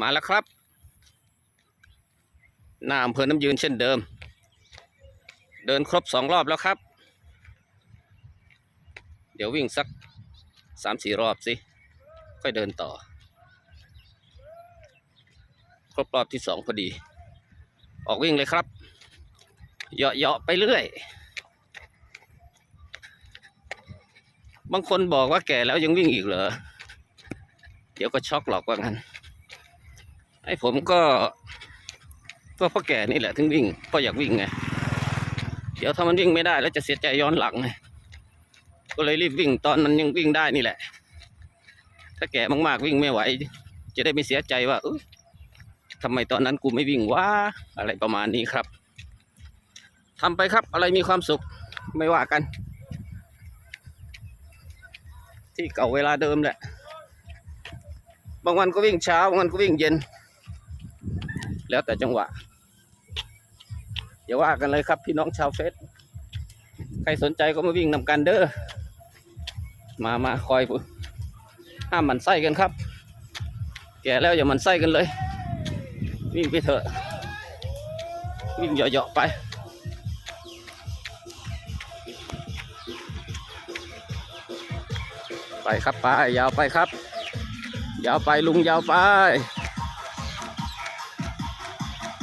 มาแล้วครับ หน้าอำเภอน้ำยืนเช่นเดิม เดินครบสองรอบแล้วครับ เดี๋ยววิ่งสักสามสี่รอบสิ ค่อยเดินต่อ ครบรอบที่สองพอดี ออกวิ่งเลยครับ เหยาะๆไปเรื่อย บางคนบอกว่าแก่แล้วยังวิ่งอีกเหรอ เดี๋ยวก็ช็อกหรอกว่างั้น ไอ้ผมก็ก็เพราะแก่นี่แหละถึงวิ่งพราะอยากวิ่งไงเดี๋ยวถ้ามันวิ่งไม่ได้แล้วจะเสียใจย้อนหลังไงก็เลยรีบวิ่งตอนมันยังวิ่งได้นี่แหละ ถ้าแก่มากๆวิ่งไม่ไหว จะได้ไม่เสียใจว่าเอยทำไมตอนนั้นกูไม่วิ่งวะอะไรประมาณนี้ครับทำไปครับ อะไรมีความสุขไม่ว่ากัน ที่เก่าเวลาเดิมแหละ บางวันก็วิ่งเช้าบางวันก็วิ่งเย็น แล้วแต่จังหวะอย่าว่ากันเลยครับพี่น้องชาวเฟสใครสนใจก็มาวิ่งนำกันเด้อมามาคอยห้ามมันไส้กันครับ แก่แล้วอย่ามันไส้กันเลย วิ่งไปเถอะ วิ่งเหยาะๆไปไปครับไปยาวไปครับ ยาวไปลุงยาวไป